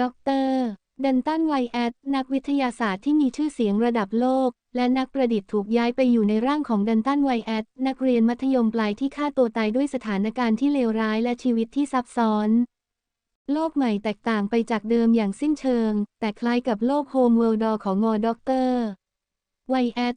ดอกเตอร์ดันตันไวแอดนักวิทยาศาสตร์ที่มีชื่อเสียงระดับโลก และนักประดิษฐ์ถูกย้ายไปอยู่ในร่างของดันตันไวแอดนักเรียนมัธยมปลายที่ฆ่าตัวตายด้วยสถานการณ์ที่เลวร้ายและชีวิตที่ซับซ้อน โลกใหม่แตกต่างไปจากเดิมอย่างสิ้นเชิง แต่คล้ายกับโลกโฮมเวิลด์ของงอด็อกเตอร์ไวแอด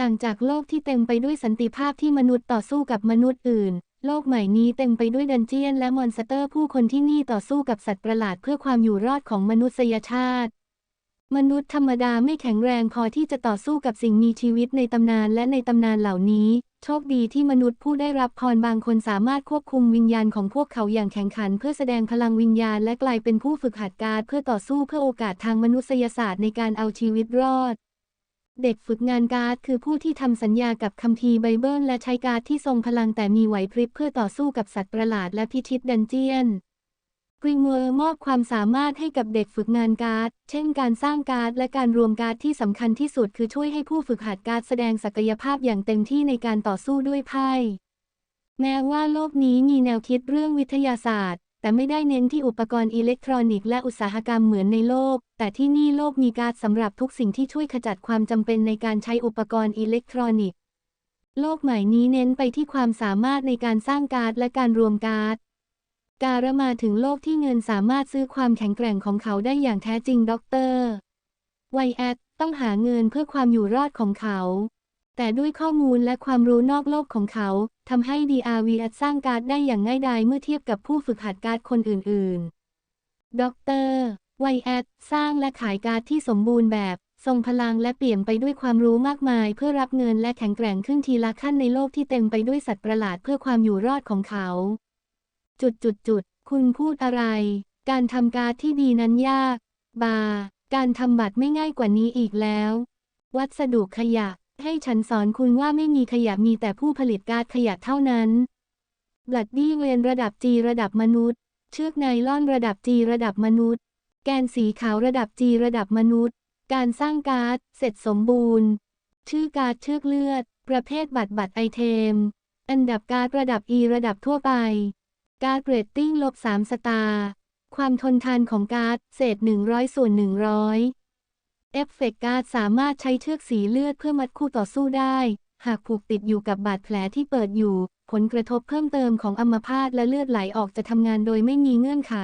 ต่างจากโลกที่เต็มไปด้วยสันติภาพที่มนุษย์ต่อสู้กับมนุษย์อื่น โลกใหม่นี้เต็มไปด้วยดันเจียนและมอนสเตอร์ผู้คนที่นี่ต่อสู้กับสัตว์ประหลาดเพื่อความอยู่รอดของมนุษยชาติ มนุษย์ธรรมดาไม่แข็งแรงพอที่จะต่อสู้กับสิ่งมีชีวิตในตำนานและในตำนานเหล่านี้ โชคดีที่มนุษย์ผู้ได้รับพรบางคนสามารถควบคุมวิญญาณของพวกเขาอย่างแข็งขัน เพื่อแสดงพลังวิญญาณและกลายเป็นผู้ฝึกหัดการเพื่อต่อสู้เพื่อโอกาสทางมนุษยศาสตร์ในการเอาชีวิตรอด เด็กฝึกงานการ์ดคือผู้ที่ทำสัญญากับคัมภีร์ไบเบิลและใช้การ์ดที่ทรงพลังแต่มีไหวพริบเพื่อต่อสู้กับสัตว์ประหลาดและพิชิตดันเจียนกริงเวอร์มอบความสามารถให้กับเด็กฝึกงานการ์ด เช่นการสร้างการ์ดและการรวมการ์ดที่สำคัญที่สุดคือช่วยให้ผู้ฝึกหัดการ์ดแสดงศักยภาพอย่างเต็มที่ในการต่อสู้ด้วยไพ่ แม้ว่าโลกนี้มีแนวคิดเรื่องวิทยาศาสตร์ แต่ไม่ได้เน้นที่อุปกรณ์อิเล็กทรอนิกส์และอุตสาหกรรมเหมือนในโลก แต่ที่นี่โลกมีการ์ดสำหรับทุกสิ่งที่ช่วยขจัดความจำเป็นในการใช้อุปกรณ์อิเล็กทรอนิกส์ โลกใหม่นี้เน้นไปที่ความสามารถในการสร้างการ์ดและการรวมการ์ดการมาถึงโลกที่เงินสามารถซื้อความแข็งแกร่งของเขาได้อย่างแท้จริงด็อกเตอร์ไวแอดต้องหาเงินเพื่อความอยู่รอดของเขา แต่ด้วยข้อมูลและความรู้นอกโลกของเขาทำให้ DRV สร้างการ์ดได้อย่างง่ายดายเมื่อเทียบกับผู้ฝึกหัดการ์ดคนอื่นๆ ดรไวแอดสร้างและขายการ์ดที่สมบูรณ์แบบ ทรงพลังและเปลี่ยมไปด้วยความรู้มากมาย เพื่อรับเงินและแข็งแกร่งขึ้นทีละขั้นในโลกที่เต็มไปด้วยสัตว์ประหลาดเพื่อความอยู่รอดของเขา จุดจุดจุดคุณพูดอะไร การทำการ์ดที่ดีนั้นยาก บา การทำบัตรไม่ง่ายกว่านี้อีกแล้ว วัสดุขยะ ให้ฉันสอนคุณว่าไม่มีขยะมีแต่ผู้ผลิตการขยะเท่านั้น บลัดดี้เวนระดับจีระดับมนุษย์ เชือกไนล่อนระดับจีระดับมนุษย์ แกนสีขาวระดับจีระดับมนุษย์ การสร้างการ์ดเสร็จสมบูรณ์ ชื่อการ์ดเชือกเลือด ประเภทบัตรบัตรไอเทม อันดับการ์ดระดับ E ระดับทั่วไป การ์ดเรตติ้งลบ3สตาร์ ความทนทานของการ์ดเศษ100ส่วน100 เอฟเฟกต์การ์ดสามารถใช้เชือกสีเลือดเพื่อมัดคู่ต่อสู้ได้ หากผูกติดอยู่กับบาดแผลที่เปิดอยู่ ผลกระทบเพิ่มเติมของอัมพาตและเลือดไหลออกจะทำงานโดยไม่มีเงื่อนไข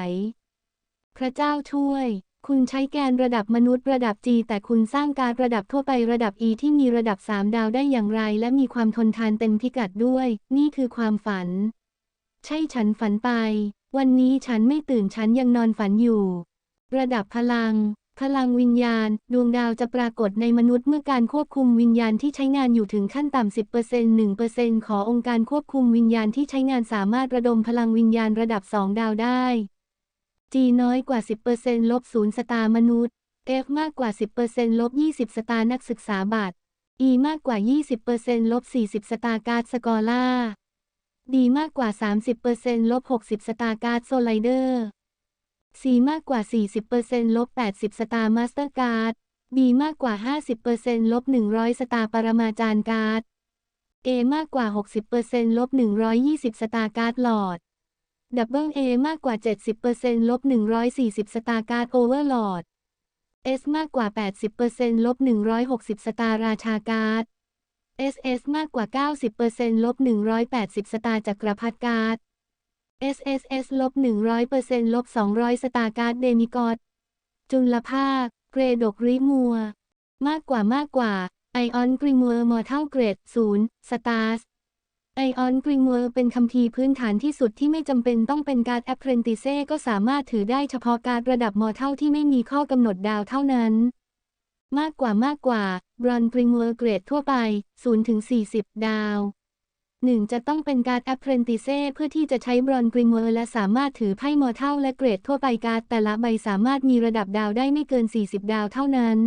พระเจ้าช่วย คุณใช้แกนระดับมนุษย์ระดับ G แต่คุณสร้างการระดับทั่วไประดับ E ที่มีระดับ 3 ดาวได้อย่างไร และมีความทนทานเต็มพิกัดด้วย นี่คือความฝัน ใช่ฉันฝันไป วันนี้ฉันไม่ตื่นฉันยังนอนฝันอยู่ ระดับพลัง พลังวิญญาณ ดวงดาวจะปรากฏในมนุษย์เมื่อการควบคุมวิญญาณที่ใช้งานอยู่ถึงขั้นต่ำ 10% 1%ขอองค์การควบคุมวิญญาณที่ใช้งานสามารถระดมพลังวิญญาณระดับ 2 ดาวได้ G น้อยกว่า 10%ลบ0สตาร์มนุษย์ F มากกว่า 10%ลบ20 สตาร์นักศึกษาบัตร E มากกว่า 20%ลบ40 สตาร์การ์ดสกอล่า D มากกว่า 30%ลบ60 สตาร์การ์ดโซไลเดอร์ C มากกว่า 40%ลบ 80 สตาร์มาสเตอร์การ์ด B มากกว่า 50%ลบ 100 สตาร์ปรมาจารย์การ์ด A มากกว่า 60%ลบ 120 สตาร์การ์ดหลอด ดับเบิล A มากกว่า 70%ลบ 140 สตาร์การ์ดโอเวอร์หลอด S มากกว่า 80%ลบ 160 สตาร์ราชาการ์ด SS มากกว่า 90%ลบ 180 สตาร์จักรพรรดิการ์ด SSS ลบ100%ลบ200 สตาร์การ์ดเดมิกอดจุลภาค เกรดกริมัว มากกว่ามากกว่า ไอออนกริมัวมอเท่าเกรด0สตาร์สไอออนกริมัวเป็นคัมภีร์พื้นฐานที่สุดที่ไม่จำเป็นต้องเป็นการแอปเพรนติเซก็สามารถถือได้เฉพาะการระดับมอเท่าที่ไม่มีข้อกำหนดดาวเท่านั้น มากกว่ามากกว่าบรอนกริมัวเกรดทั่วไป0ถึง40 ดาว 1 จะต้องเป็นการ์ดแอปเพรนติเซ่เพื่อที่จะใช้บรอนกริมัวและสามารถถือไพ่มอเท่าและเกรดทั่วไปการ์ดแต่ละใบสามารถมีระดับดาวได้ไม่เกิน 40 ดาวเท่านั้น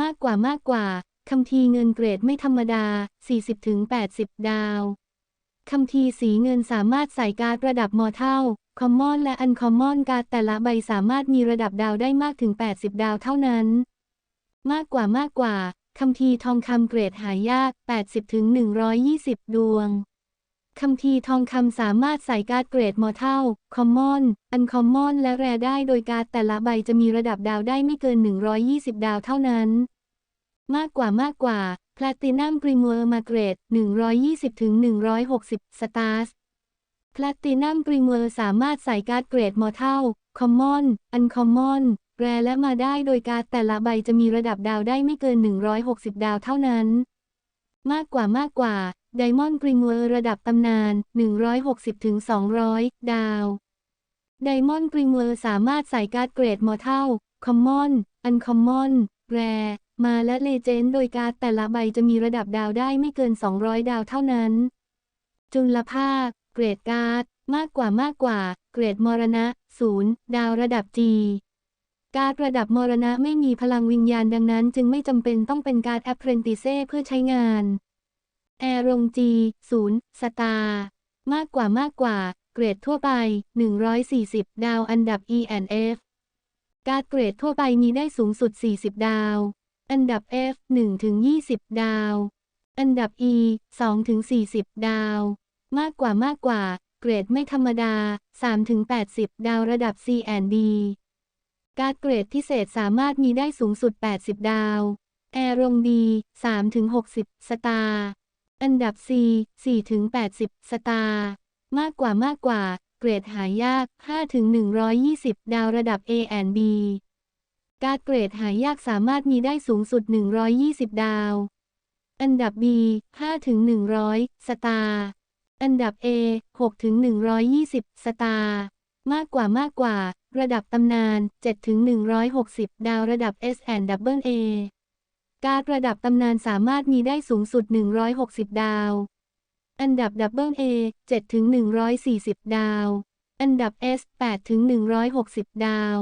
มากกว่ามากกว่าคัมภีเงินเกรดไม่ธรรมดา 40-80 ดาวคัมภีสีเงินสามารถใส่การ์ดระดับมอเท่าคอมมอนและอันคอมมอนการ์ดแต่ละใบสามารถมีระดับดาวได้มากถึง 80 ดาวเท่านั้น มากกว่ามากกว่า คัมภีทองคำเกรดหายาก 80-120 ดวงคำทีทองคำสามารถใส่การ์ดเกรดมอเท่าคอมมอนอันคอมมอนและแรได้โดยการ์ดแต่ละใบจะมีระดับดาวได้ไม่เกิน 120 ดาวเท่านั้น มากกว่ามากกว่าแพลตินัมพรีเมียร์มาเกรด 120ถึง160 สตาร์สแพลตินัมพรีเมียร์สามารถใส่การ์ดเกรดมอเท่าคอมมอนอันคอมมอน แรและมาได้โดยการ์ดแต่ละใบจะมีระดับดาวได้ไม่เกิน 160 ดาวเท่านั้น มากกว่ามากกว่าไดมอนด์พรีเมียร์ระดับตำนาน 160ถึง200 ดาวไดมอนด์พรีเมียร์สามารถใส่การ์ดเกรดมอเท่าคอมมอนอันคอมมอนแรมาและเลเจนด์โดยการ์ดแต่ละใบจะมีระดับดาวได้ไม่เกิน 200 ดาวเท่านั้น จุลภาค เกรดการ์ด มากกว่ามากกว่า เกรดมรณะ 0 ดาวระดับ G การ์ดระดับมรณะไม่มีพลังวิญญาณดังนั้น จึงไม่จำเป็นต้องเป็นการ์ดแอปเพรนติเซ่เพื่อใช้งานแอรงจี0สตาร์มากกว่ามากกว่า เกรดทั่วไป 140 ดาวอันดับ E&F การ์ดเกรดทั่วไปมีได้สูงสุด 40 ดาว อันดับ F 1ถึง20 ดาว อันดับ E 2ถึง40 ดาว มากกว่ามากกว่า เกรดไม่ธรรมดา3ถึง80 ดาวระดับ C&D การ์ดเกรดพิเศษสามารถมีได้สูงสุด 80 ดาว แอรงดี 3-60 สตาร์อันดับ C 4-80 สตาร์มากกว่ามากกว่า เกรดหายาก 5-120 ดาวระดับ A and B การ์ดเกรดหายากสามารถมีได้สูงสุด 120 ดาว อันดับ B 5-100 สตาร์อันดับ A 6-120 สตาร์มากกว่ามากกว่า ระดับตำนาน7ถึง160 ดาวระดับ S and Double A การ์ดระดับตำนานสามารถมีได้สูงสุด 160 ดาว อันดับ Double A 7ถึง140 ดาว อันดับ S 8ถึง160 ดาว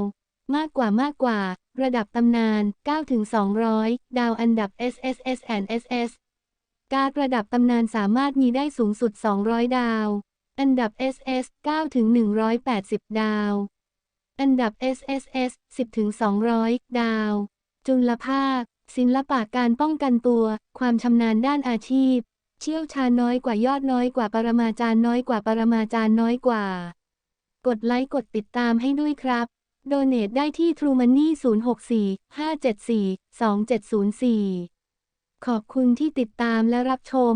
มากกว่ามากกว่า ระดับตำนาน9ถึง200 ดาวอันดับ SSS and SS การ์ดระดับตำนานสามารถมีได้สูงสุด 200 ดาว อันดับ SS 9ถึง180 ดาว อันดับ SSS 10ถึง200 ดาว จุลภาค ศิลปะการป้องกันตัว ความชำนาญด้านอาชีพ เชี่ยวชาญน้อยกว่ายอดน้อยกว่าปรมาจารย์น้อยกว่าปรมาจารย์น้อยกว่า กดไลค์กดติดตามให้ด้วยครับ โดเน a t ได้ที่ True Money 064 574 2704 ขอบคุณที่ติดตามและรับชม